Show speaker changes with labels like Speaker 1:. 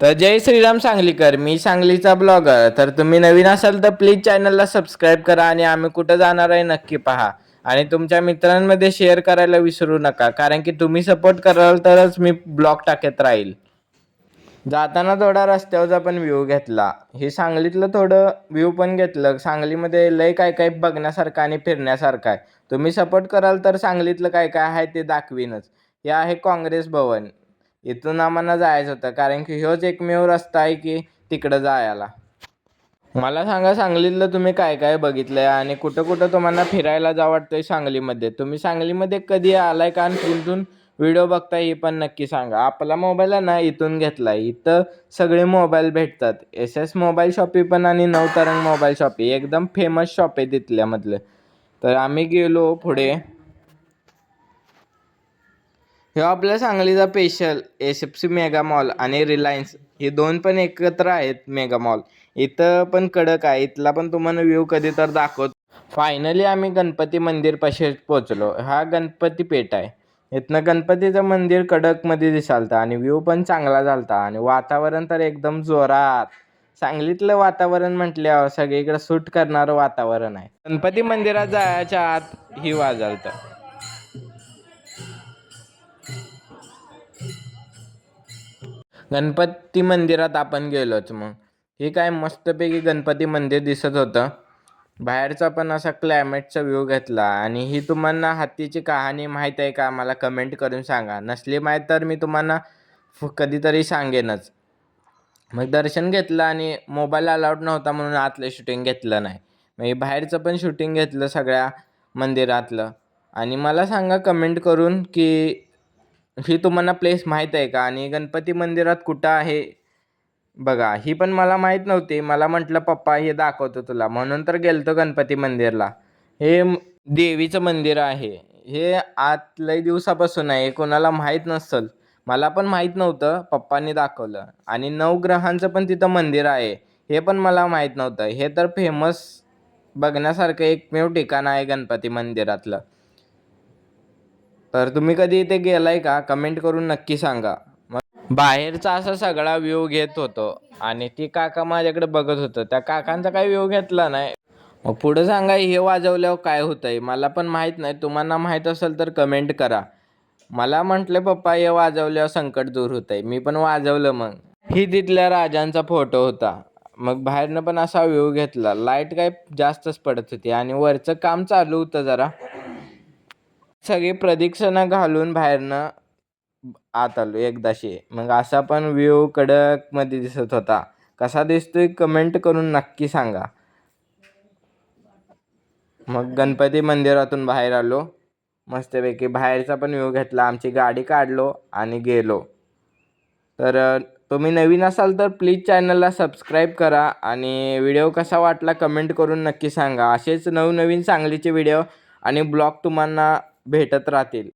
Speaker 1: तर जय श्रीराम सांगलीकर मी सांगलीचा ब्लॉगर. तर तुम्ही नवीन असाल तर प्लीज चॅनलला सबस्क्राईब करा आणि आम्ही कुठं जाणार आहे नक्की पहा. आणि तुमच्या मित्रांमध्ये शेअर करायला विसरू नका कारण की तुम्ही सपोर्ट कराल तरच मी ब्लॉग टाकत राहील. जाताना थोडा रस्त्यावरचा पण व्ह्यू घेतला. हे सांगलीतलं थोडं व्ह्यू पण घेतलं. सांगलीमध्ये लय काय काय बघण्यासारखं आणि फिरण्यासारखं आहे. तुम्ही सपोर्ट कराल तर सांगलीतलं काय काय आहे ते दाखवीनच. हे आहे काँग्रेस भवन. इथून आम्हाला जायचं होतं कारण की ह्योच एकमेव रस्ता आहे की तिकडं जायला. मला सांगा सांगलीतलं तुम्ही काय काय बघितलंय आणि कुठं कुठं तुम्हाला फिरायला जा वाटतंय सांगलीमध्ये? तुम्ही सांगलीमध्ये कधी आलाय का? आणि कुठून व्हिडिओ बघताय हे पण नक्की सांगा. आपला मोबाईल आहे ना इथून घेतलाय. इथं सगळे मोबाईल भेटतात. एस एस मोबाईल शॉपी पण आणि नवतरंग मोबाईल शॉपी. एकदम फेमस शॉप आहे तिथल्यामधलं तर आम्ही गेलो पुढे. हे आपल्या सांगलीचा special S F C mega mall आणि रिलायन्स हे दोन पण एकत्र आहेत मेगा मॉल इथं पण कडक आहे. इथला पण तुम्हाला व्ह्यू कधी तर दाखवत. फायनली आम्ही गणपती मंदिर पाशी पोचलो हा गणपती पेठ आहे. इथनं गणपतीचं मंदिर कडकमध्ये दिसालतं आणि व्ह्यू पण चांगला झालता आणि वातावरण तर एकदम जोरात. सांगलीतलं वातावरण म्हटल्यावर सगळीकडे सूट करणारं वातावरण आहे. गणपती मंदिरात जायच्या आत ही वाजालतं. गणपती मंदिरात आपण गेलोच मग. हे काय मस्तपैकी गणपती मंदिर दिसत होतं. बाहेरचा पण असा क्लायमेटचा व्ह्यू घेतला. आणि ही तुम्हाला हत्तीची कहाणी माहीत आहे का? मला कमेंट करून सांगा. नसली माहीत तर मी तुम्हाला फ- कधीतरी सांगेनच. मग दर्शन घेतलं आणि मोबाईल अलाउड नव्हता म्हणून आतलं शूटिंग घेतलं नाही. मग बाहेरचं पण शूटिंग घेतलं सगळ्या मंदिरातलं. आणि मला सांगा कमेंट करून की ही तुम्हाला प्लेस माहीत आहे का? आणि गणपती मंदिरात कुठं आहे? बघा ही पण मला माहीत नव्हती. मला म्हटलं पप्पा हे दाखवतो तुला. म्हणून तर गेलतो गणपती मंदिरला. हे देवीचं मंदिर आहे. हे आत लय दिवसापासून आहे. कोणाला माहीत नसल. मला पण माहीत नव्हतं. पप्पांनी दाखवलं. आणि नवग्रहांचं पण तिथं मंदिर आहे. हे पण मला माहीत नव्हतं. हे तर फेमस बघण्यासारखं एकमेव ठिकाण आहे गणपती मंदिरातलं. तर तुम्ही कधी इथे गेलाय का? कमेंट करून नक्की सांगा. मग बाहेरचा असा सगळा व्ह्यू घेत होतो आणि ती काका माझ्याकडे बघत होतं. त्या काकांचा काही व्ह्यू घेतला नाही. मग पुढं सांगा हे वाजवल्यावर काय होतंय? मला पण माहीत नाही. तुम्हाला माहीत असेल तर कमेंट करा. मला म्हटले पप्पा हे वाजवल्यावर संकट दूर होतंय. मी पण वाजवलं मग. ही तिथल्या राजांचा फोटो होता. मग बाहेरनं पण असा व्ह्यू घेतला. लाइट काय जास्तच पडत होती आणि वरचं काम चालू होतं जरा. सगळी प्रदक्षिणा घालून बाहेरनं आत आलो एकदाशी. मग असा पण व्ह्यू कडकमध्ये दिसत होता. कसा दिसतोय कमेंट करून नक्की सांगा. मग गणपती मंदिरातून बाहेर आलो. मस्तपैकी बाहेरचा पण व्ह्यू घेतला. आमची गाडी काढलो आणि गेलो. तर तुम्ही नवीन असाल तर प्लीज चॅनलला सबस्क्राईब करा आणि व्हिडिओ कसा वाटला कमेंट करून नक्की सांगा. असेच नवनवीन सांगलीचे व्हिडिओ आणि ब्लॉग तुम्हाला भेटत राहतील.